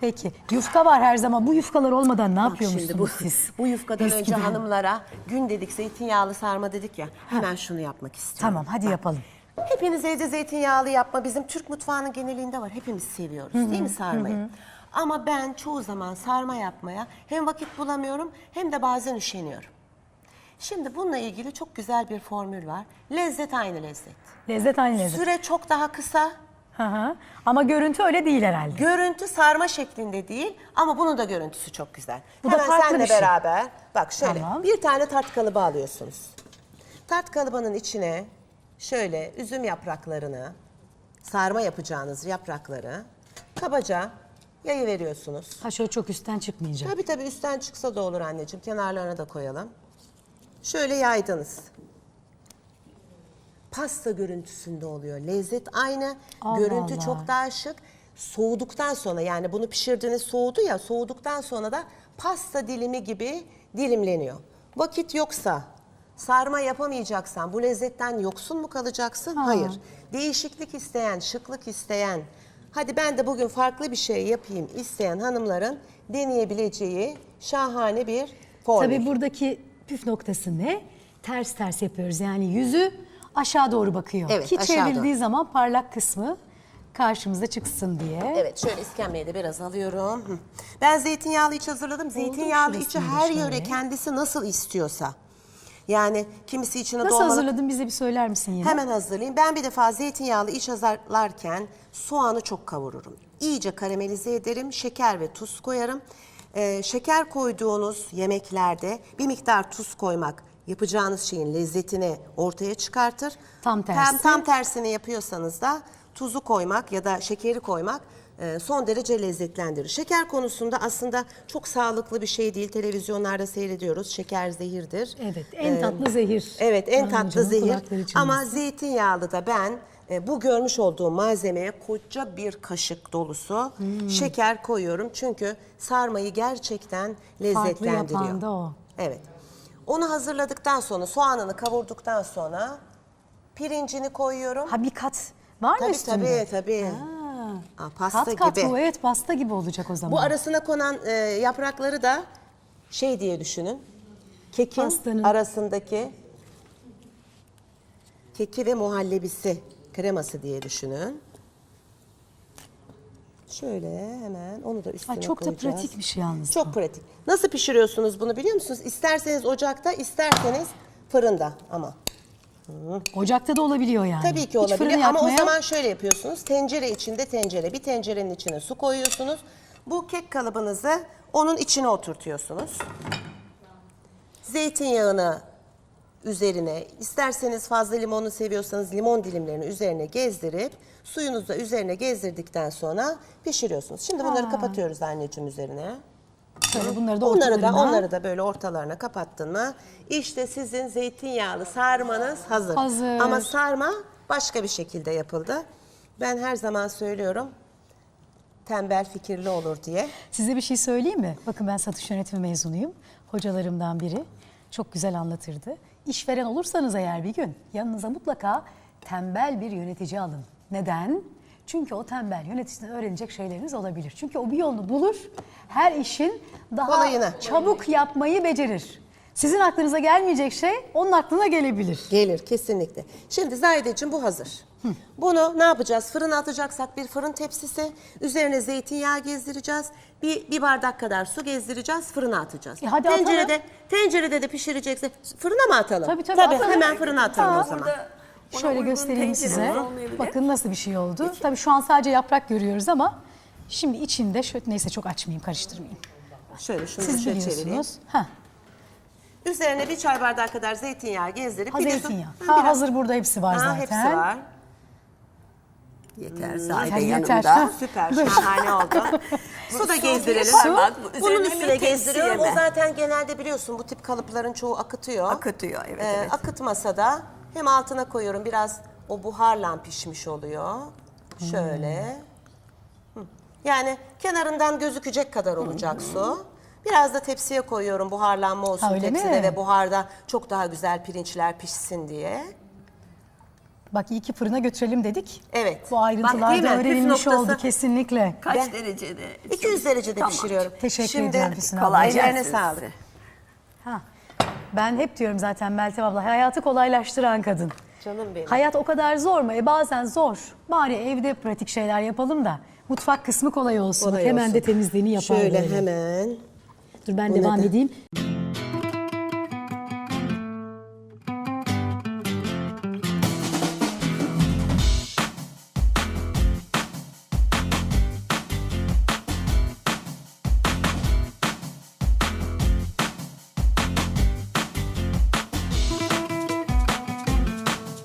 Peki. Yufka var her zaman. Bu yufkalar olmadan ne Bak yapıyormuşsunuz şimdi bu, siz? bu yufkadan önce Eskiden. hanımlara gün dedik zeytinyağlı sarma dedik ya hemen şunu yapmak istiyorum. Tamam hadi yapalım. Hepiniz evde zeytinyağlı yapma bizim Türk mutfağının genelinde var. Hepimiz seviyoruz değil mi sarmayı? Ama ben çoğu zaman sarma yapmaya hem vakit bulamıyorum hem de bazen üşeniyorum. Şimdi bununla ilgili çok güzel bir formül var. Lezzet aynı lezzet. Lezzet aynı lezzet. Süre çok daha kısa. Hı hı. Ama görüntü öyle değil herhalde. Görüntü sarma şeklinde değil ama bunun da görüntüsü çok güzel. Bu da Hemen farklı senle bir şey. beraber bak şöyle Tamam. bir tane tart kalıbı alıyorsunuz. Tart kalıbının içine şöyle üzüm yapraklarını, sarma yapacağınız yaprakları kabaca yayı veriyorsunuz. Ha şöyle çok üstten çıkmayacak. Tabii tabii üstten çıksa da olur anneciğim. Kenarlarına da koyalım. Şöyle yaydınız. Pasta görüntüsünde oluyor. Lezzet aynı. Allah görüntü Allah. çok daha şık. Soğuduktan sonra yani bunu pişirdiğiniz soğudu ya soğuduktan sonra da pasta dilimi gibi dilimleniyor. Vakit yoksa sarma yapamayacaksan bu lezzetten yoksun mu kalacaksın? Hayır. Değişiklik isteyen, şıklık isteyen, hadi ben de bugün farklı bir şey yapayım isteyen hanımların deneyebileceği şahane bir formül. Tabii buradaki püf noktası ne? Ters ters yapıyoruz. Yani yüzü aşağı doğru bakıyor. Evet, Ki aşağı çevrildiği zaman parlak kısmı karşımıza çıksın diye. Evet şöyle iskemleye de biraz alıyorum. Ben zeytinyağlı iç hazırladım. Zeytinyağlı içi her şöyle. yöre kendisi nasıl istiyorsa. Yani kimisi içine Nasıl dolmalık hazırladın bize bir söyler misin yine? Hemen hazırlayayım. Ben bir defa zeytinyağlı iç hazırlarken soğanı çok kavururum. İyice karamelize ederim. Şeker ve tuz koyarım. Ee, şeker koyduğunuz yemeklerde bir miktar tuz koymak yapacağınız şeyin lezzetini ortaya çıkartır. Tam tersi. Tam, tam tersini yapıyorsanız da tuzu koymak ya da şekeri koymak e, son derece lezzetlendirir. Şeker konusunda aslında çok sağlıklı bir şey değil. Televizyonlarda seyrediyoruz. Şeker zehirdir. Evet, en Ee, tatlı zehir. Evet en Rahmi tatlı zehir ama zeytinyağlı da ben e, bu görmüş olduğum malzemeye koca bir kaşık dolusu Hmm. şeker koyuyorum. Çünkü sarmayı gerçekten lezzetlendiriyor. yapan da o. Evet. Onu hazırladıktan sonra soğanını kavurduktan sonra pirincini koyuyorum. Ha bir kat var mı Tabii üstünde? tabii tabii. Ha. Aa, pasta kat kat gibi. bu evet pasta gibi olacak o zaman. Bu arasına konan e, yaprakları da şey diye düşünün. Kekin Pastanın. arasındaki keki ve muhallebisi kreması diye düşünün. Şöyle hemen onu da üstüne Ha, çok da koyacağız. pratikmiş yalnız. Çok pratik. Nasıl pişiriyorsunuz bunu biliyor musunuz? İsterseniz ocakta, isterseniz fırında ama. Ocakta da olabiliyor yani. Tabii ki Hiç ama o yakmaya- zaman şöyle yapıyorsunuz. Tencere içinde tencere. Bir tencerenin içine su koyuyorsunuz. Bu kek kalıbınızı onun içine oturtuyorsunuz. Zeytinyağını üzerine, isterseniz fazla limonu seviyorsanız limon dilimlerini üzerine gezdirip suyunuzu da üzerine gezdirdikten sonra pişiriyorsunuz. Şimdi bunları kapatıyoruz anneciğim üzerine. Şöyle bunları da Onları da ortalarına- onları da böyle ortalarına kapattın mı? İşte sizin zeytinyağlı sarmanız hazır. Hazır. Ama sarma başka bir şekilde yapıldı. Ben her zaman söylüyorum tembel fikirli olur diye. Size bir şey söyleyeyim mi? Bakın ben satış yönetimi mezunuyum. Hocalarımdan biri. Çok güzel anlatırdı. İşveren olursanız eğer bir gün yanınıza mutlaka tembel bir yönetici alın. Neden? Çünkü o tembel yöneticiden öğrenecek şeyleriniz olabilir. Çünkü o bir yolunu bulur. Her işin daha Kolayını. çabuk yapmayı becerir. Sizin aklınıza gelmeyecek şey onun aklına gelebilir. Gelir kesinlikle. Şimdi Zahideciğim bu hazır. Bunu ne yapacağız? Fırına atacaksak bir fırın tepsisi, üzerine zeytinyağı gezdireceğiz. Bir, bir bardak kadar su gezdireceğiz, fırına atacağız. E hadi tencerede, tencerede de pişirecekse fırına mı atalım? Tabii, tabii, atalım. Hemen fırına atalım Tamam. o zaman. Şöyle göstereyim size. Bakın nasıl bir şey oldu. Tabii şu an sadece yaprak görüyoruz ama şimdi içinde şöyle neyse çok açmayayım, karıştırmayayım. Şöyle şunu Siz şöyle çevireyim. biliyorsunuz. Ha, Üzerine bir çay bardağı kadar zeytinyağı gezdirip ha su- zeytinyağı. Ha, biraz- hazır burada hepsi var Ha, zaten. hepsi var. Yeter Ha, Zahide yeter. yanımda. Ha. Süper, şahane oldu. su da gezdirelim. parmak, bu Bunun üzerine üstüne tepsi gezdiriyorum. O zaten genelde biliyorsun bu tip kalıpların çoğu akıtıyor. Akıtıyor, evet, Ee, evet. Akıtmasa da hem altına koyuyorum biraz o buharla pişmiş oluyor. Şöyle. Hı. Yani kenarından gözükecek kadar olacak su. Biraz da tepsiye koyuyorum buharlanma olsun Ha, öyle tepside mi? ve buharda çok daha güzel pirinçler pişsin diye. Bak iyi ki fırına götürelim dedik. Evet. Bu Bak, ayrıntılar değil da? Püf öğrenilmiş noktası- oldu kesinlikle. Kaç Ben- derecede? 200 derecede Tamam. pişiriyorum. Teşekkür Şimdi, ederim Füsun Kolay. Ellerine gelsin sağlık. size. Ha. Ben hep diyorum zaten Meltem abla hayatı kolaylaştıran kadın. Canım benim. Hayat o kadar zor mu? E bazen zor. Bari evde pratik şeyler yapalım da mutfak kısmı kolay olsun. Kolay Hemen olsun. de temizliğini yapar Şöyle böyle. hemen. Dur ben Bu devam neden? edeyim.